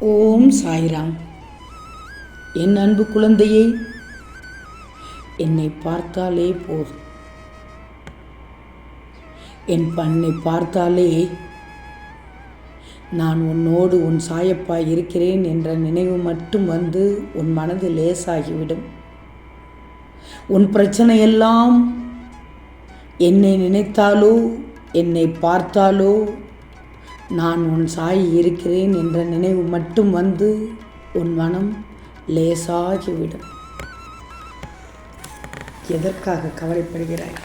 ஓம் சாய்ராம். என் அன்பு குழந்தையே என்னை பார்த்தாலே போதும். என் பண்ணை பார்த்தாலே நான் உன்னோடு உன் சாயப்பா இருக்கிறேன் என்ற நினைவு மட்டும் வந்து உன் மனது லேசாகிவிடும். உன் பிரச்சனையெல்லாம் என்னை நினைத்தாலோ என்னை பார்த்தாலோ நான் உன் சாய் இருக்கிறேன் என்ற நினைவு மட்டும் வந்து உன் மனம் லேசாகிவிடும். எதற்காக கவலைப்படுகிறாய்?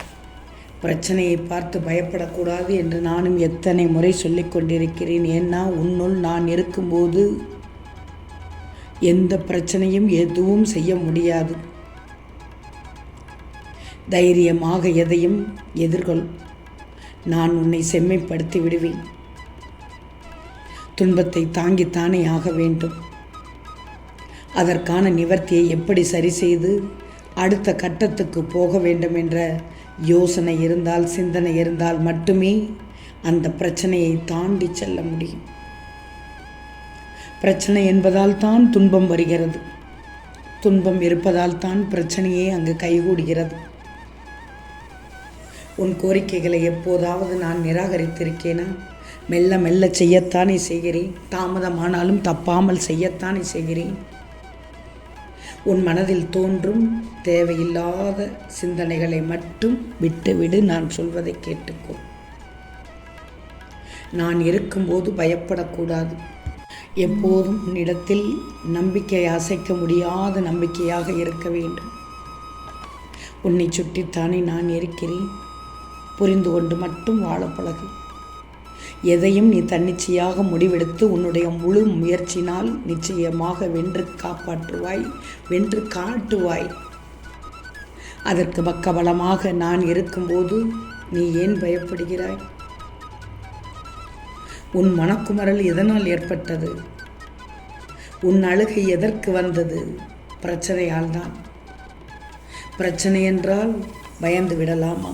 பிரச்சனையை பார்த்து பயப்படக்கூடாது என்று நானும் எத்தனை முறை சொல்லிக் கொண்டிருக்கிறேன். ஏன்னா உன்னுள் நான் இருக்கும்போது எந்த பிரச்சனையும் எதுவும் செய்ய முடியாது. தைரியமாக எதையும் எதிர்கொள். நான் உன்னை செம்மைப்படுத்தி விடுவேன். துன்பத்தை தாங்கித்தானே ஆக வேண்டும். அதற்கான நிவர்த்தியை எப்படி சரி செய்து அடுத்த கட்டத்துக்கு போக வேண்டும் என்ற யோசனை இருந்தால் சிந்தனை இருந்தால் மட்டுமே அந்த பிரச்சனையை தாண்டி செல்ல முடியும். பிரச்சனை என்பதால் தான் துன்பம் வருகிறது. துன்பம் இருப்பதால் தான் பிரச்சனையே அங்கு கைகூடுகிறது. உன் கோரிக்கைகளை எப்போதாவது நான் நிராகரித்திருக்கேனா? மெல்ல மெல்ல செய்யத்தானே செய்கிறேன். தாமதமானாலும் தப்பாமல் செய்யத்தானே செய்கிறேன். உன் மனதில் தோன்றும் தேவையில்லாத சிந்தனைகளை மட்டும் விட்டுவிடு நான் சொல்வதை கேட்டுக்கோ. நான் இருக்கும்போது பயப்படக்கூடாது. எப்போதும் உன்னிடத்தில் நம்பிக்கை அசைக்க முடியாத நம்பிக்கையாக இருக்க வேண்டும். உன்னை சுற்றித்தானே நான் இருக்கிறேன். புரிந்து கொண்டு மட்டும் வாழ பழகு. எதையும் நீ தன்னிச்சையாக முடிவெடுத்து உன்னுடைய முழு முயற்சினால் நிச்சயமாக வென்று காப்பாற்றுவாய் வென்று காட்டுவாய். அதற்கு பக்கபலமாக நான் இருக்கும்போது நீ ஏன் பயப்படுகிறாய்? உன் மனக்குமரல் எதனால் ஏற்பட்டது? உன் அழுகை எதற்கு வந்தது? பிரச்சனையால் தான் பிரச்சனை என்றால் பயந்து விடலாமா?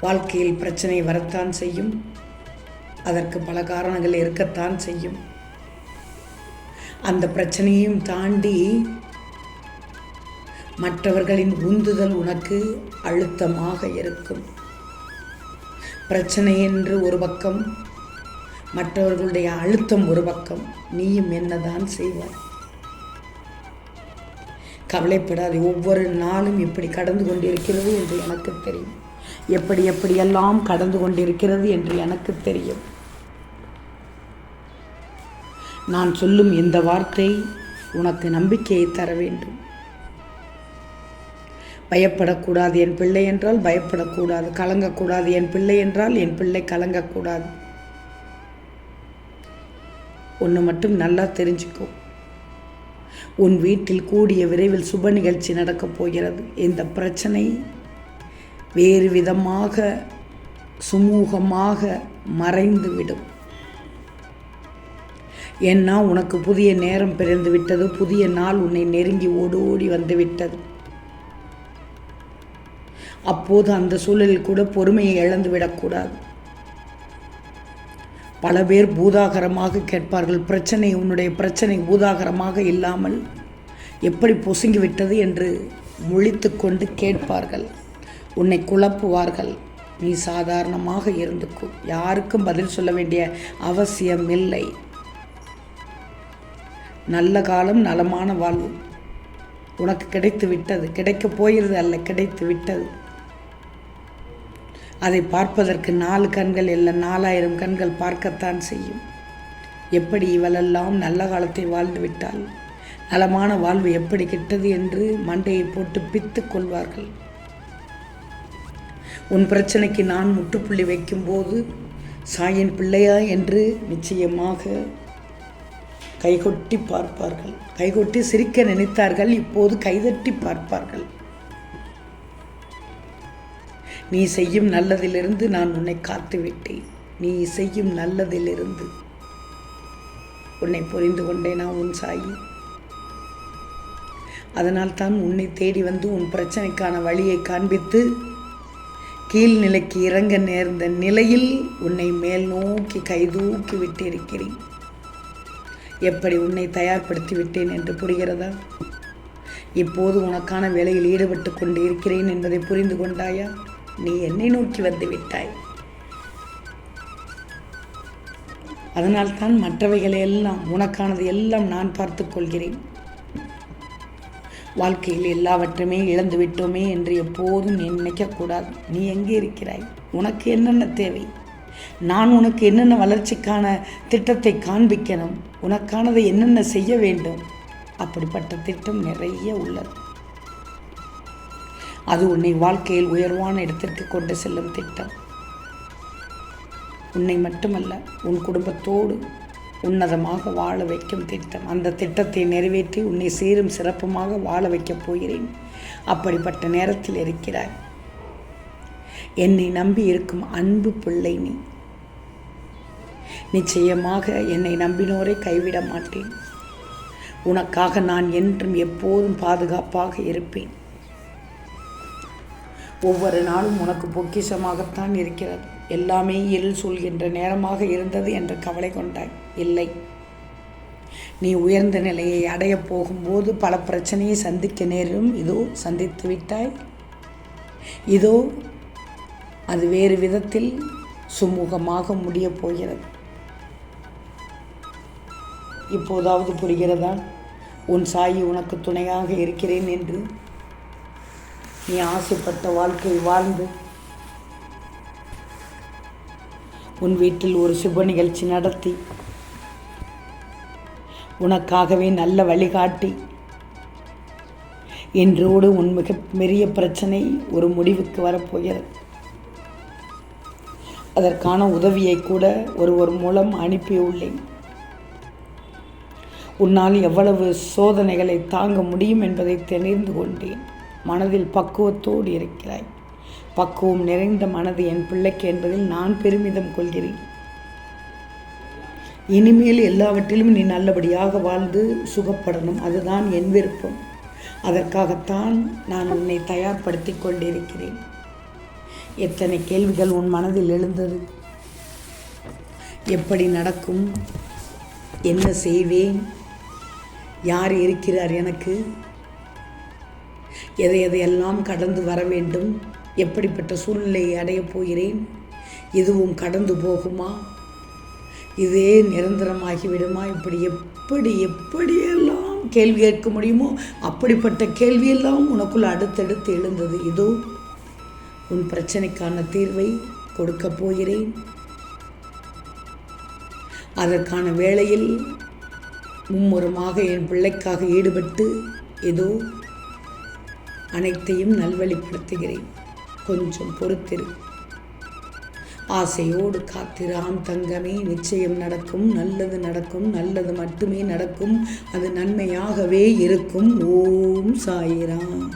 வாழ்க்கையில் பிரச்சனை வரத்தான் செய்யும். அதற்கு பல காரணங்கள் இருக்கத்தான் செய்யும். அந்த பிரச்சனையும் தாண்டி மற்றவர்களின் உந்துதல் உனக்கு அழுத்தமாக இருக்கும். பிரச்சனை என்று ஒரு பக்கம் மற்றவர்களுடைய அழுத்தம் ஒரு பக்கம் நீயும் என்னதான் செய்வாய்? கவலைப்படாது ஒவ்வொரு நாளும் இப்படி கடந்து கொண்டிருக்கிறது என்று எனக்கு தெரியும். எப்படி எப்படியெல்லாம் கடந்து கொண்டிருக்கிறது என்று எனக்கு தெரியும். நான் சொல்லும் இந்த வார்த்தை உனக்கு நம்பிக்கையை தர வேண்டும். பயப்படக்கூடாது என் பிள்ளை என்றால் பயப்படக்கூடாது. கலங்கக்கூடாது என் பிள்ளை என்றால் என் பிள்ளை கலங்கக்கூடாது. ஒன்று மட்டும் நல்லா தெரிஞ்சுக்கோ. உன் வீட்டில் கூடிய விரைவில் சுப நிகழ்ச்சி நடக்கப் போகிறது. இந்த பிரச்சனை வேறு விதமாக சுமூகமாக மறைந்துவிடும். ஏன்னா உனக்கு புதிய நேரம் பிறந்து விட்டது புதிய நாள் உன்னை நெருங்கி ஓடோடி வந்து விட்டது அப்போது அந்த சூழலில் கூட பொறுமையை இழந்து விடக்கூடாது. பல பேர் பூதாகரமாக கேட்பார்கள் பிரச்சனை உன்னுடைய பிரச்சனை பூதாகரமாக இல்லாமல் எப்படி பொசுங்கி விட்டது? என்று முழித்து கொண்டு கேட்பார்கள். உன்னை குழப்புவார்கள். நீ சாதாரணமாக இருந்துக்கும் யாருக்கும் பதில் சொல்ல வேண்டிய அவசியம் இல்லை நல்ல காலம் நலமான வாழ்வு. உனக்கு கிடைத்து விட்டது. கிடைக்கப் போயிருது அல்ல கிடைத்து விட்டது. அதை பார்ப்பதற்கு நாலு கண்கள் இல்லை நாலாயிரம் கண்கள் பார்க்கத்தான் செய்யும். எப்படி இவளெல்லாம் நல்ல காலத்தை வாழ்ந்து விட்டால் நலமான வாழ்வு எப்படி கிட்டது என்று மண்டையை போட்டு பித்து கொள்வார்கள். உன் பிரச்சனைக்கு நான் முற்றுப்புள்ளி வைக்கும்போது சாயின் பிள்ளையா என்று நிச்சயமாக கைகொட்டி பார்ப்பார்கள். கைகொட்டி சிரிக்க நினைத்தார்கள். இப்போது கைதட்டி பார்ப்பார்கள். நீ செய்யும் நல்லதிலிருந்து நான் உன்னை காத்து விட்டேன். நீ செய்யும் நல்லதிலிருந்து உன்னை புரிந்து கொண்டேனா உன் சாயி? அதனால் தான் உன்னை தேடி வந்து உன் பிரச்சனைக்கான வழியை காண்பித்து கீழ்நிலைக்கு இறங்க நேர்ந்த நிலையில் உன்னை மேல் நோக்கி கைதூக்கி விட்டிருக்கிறேன். எப்படி உன்னை தயார்படுத்தி விட்டேன் என்று புரிகிறதா? இப்போது உனக்கான வேலையில் ஈடுபட்டு கொண்டு இருக்கிறேன் என்பதை புரிந்து கொண்டாயா? நீ என்னை நோக்கி வந்து விட்டாய். அதனால்தான் மற்றவைகளை எல்லாம் உனக்கானது எல்லாம் நான் பார்த்துக் கொள்கிறேன். வாழ்க்கையில் எல்லாவற்றுமே இழந்து விட்டோமே என்று எப்போதும் நீ நினைக்கக்கூடாது. நீ எங்கே இருக்கிறாய்? உனக்கு என்னென்ன தேவை? நான் உனக்கு என்னென்ன வளர்ச்சிக்கான திட்டத்தை காண்பிக்கணும்? உனக்கானதை என்னென்ன செய்ய வேண்டும்? அப்படிப்பட்ட திட்டம் நிறைய உள்ளது. அது உன்னை வாழ்க்கையில் உயர்வான இடத்திற்கு கொண்டு செல்லும் திட்டம். உன்னை மட்டுமல்ல உன் குடும்பத்தோடு உன்னதமாக வாழ வைக்கும் திட்டம். அந்த திட்டத்தை நிறைவேற்றி உன்னை சீரும் சிறப்புமாக வாழ வைக்கப் போகிறேன். அப்படிப்பட்ட நேரத்தில் இருக்கிறாய். என்னை நம்பி இருக்கும் அன்பு பிள்ளை நீ. நிச்சயமாக என்னை நம்பினோரை கைவிட மாட்டேன். உனக்காக நான் என்றும் எப்போதும் பாதுகாப்பாக இருப்பேன். ஒவ்வொரு நாளும் உனக்கு பொக்கிஷமாகத்தான் இருக்கிறது. எல்லாமே எல் சொல்கின்ற நேரமாக இருந்தது என்று கவலை கொண்டாய் இல்லை. நீ உயர்ந்த நிலையை அடையப் போகும்போது பல பிரச்சனையை சந்திக்க நேரும் இதோ சந்தித்து விட்டாய். இதோ அது வேறு விதத்தில் சுமூகமாக முடியப் போகிறது. இப்போதாவது புரிகிறதா? உன் சாயி உனக்கு துணையாக இருக்கிறேன் என்று. நீ ஆசைப்பட்ட வாழ்க்கை வாழ்ந்து உன் வீட்டில் ஒரு சுப நிகழ்ச்சி நடத்தி. உனக்காகவே நல்ல வழிகாட்டி. இன்றோடு உன் மிக பெரிய பிரச்சனை ஒரு முடிவுக்கு வரப்போகிறது. அதற்கான உதவியை கூட ஒருவர் மூலம் அனுப்பியுள்ளேன் உன்னால் எவ்வளவு சோதனைகளை தாங்க முடியும் என்பதை தெரிந்து கொண்டேன். மனதில் பக்குவத்தோடு இருக்கிறாய். பக்குவம் நிறைந்த மனது என் பிள்ளைக்கு என்பதில் நான் பெருமிதம் கொள்கிறேன். இனிமேல் எல்லாவற்றிலும் நீ நல்லபடியாக வாழ்ந்து சுகப்படணும். அதுதான் என் விருப்பம். அதற்காகத்தான் நான் உன்னை தயார்படுத்தி கொண்டிருக்கிறேன். எத்தனை கேள்விகள் உன் மனதில் எழுந்தது. எப்படி நடக்கும்? என்ன செய்வேன்? யார் இருக்கிறார் எனக்கு? எதை எதையெல்லாம் கடந்து வர வேண்டும்? எப்படிப்பட்ட சூழ்நிலையை அடையப் போகிறேன்? இதுவும் கடந்து போகுமா? இதே நிரந்தரமாகிவிடுமா? இப்படி எப்படி எப்படியெல்லாம் கேள்வி கேட்க முடியுமோ அப்படிப்பட்ட கேள்வியெல்லாம் உனக்குள் அடுத்தடுத்து எழுந்தது. இதோ உன் பிரச்சனைக்கான தீர்வை கொடுக்கப் போகிறேன். அதற்கான வேளையில் மும்முரமாக என் பிள்ளைக்காக ஈடுபட்டு ஏதோ அனைத்தையும் நல்வழிப்படுத்துகிறேன். கொஞ்சம் பொறுத்திரு. ஆசையோடு காத்திராம் தங்கமே நிச்சயம் நடக்கும் நல்லது நடக்கும் நல்லது மட்டுமே நடக்கும் அது நன்மையாகவே இருக்கும். ஓம் சாயிராம்.